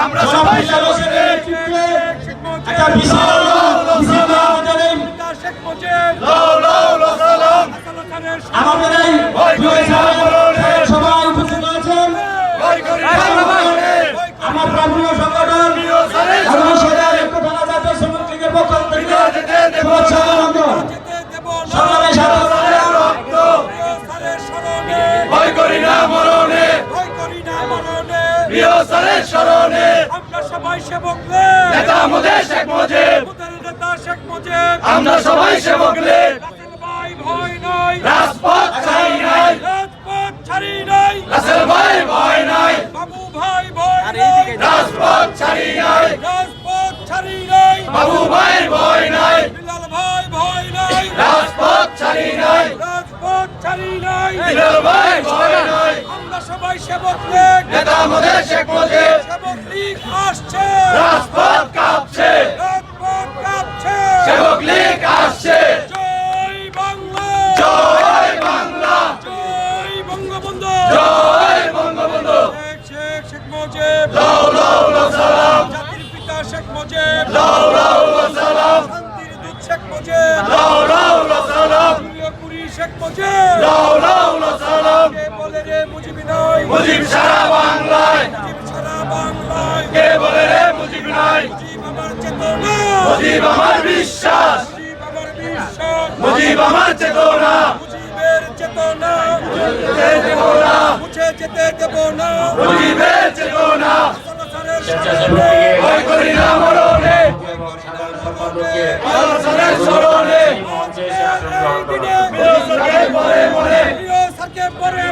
আমরা সবাই একটা বিশাল আমাদের এই দেব অভিনন্দন সংগ্রামী সাধারণ রক্ত। ভয় করি না মরণে। প্রিয় সারের স্মরণে। আমরা সবাই সেবক নেতা আমাদের শেখ মুজিব। নেতা শেখ আমরা সবাই সেবক আমরা সবাই সেবক লীগ। নেতা আমাদের শেখ মুজিব। সেবক লীগ আসছে। রাজপথ কাঁপছে। রাজপথ কাঁপছে। সেবক লীগ আসছে। জয় বাংলা। জয় বাংলা। জয় বঙ্গবন্ধু। জয় বঙ্গবন্ধু। শেখ শেখ শেখ মুজিব। লাও লাও লাও সালাম। জাতির পিতা শেখ মুজিব। লাও লাও সালাম শান্তির দূত শেখ মুজিব লাও লাও লাও সালাম পুরি শেখ মুজিব লাও লাও লাও সালাম। কে বলে রে মুজিবি নাই? মুজিব সারা বাংলায়। মুজিব সারা বাংলায়। কে বলে রে মুজিব নাই? মুজিব আমার চেতনা। মুজিব আমার বিশ্বাস। মুজিব আমার বিশ্বাস। মুজিব আমার চেতনা। মুজিবের চেতনা। মুছে যেতে দেব না। মুজিবের চেতনা। ভয় করি না মরণে। আলোচনার স্মরণে আজকের এই দিনে পরে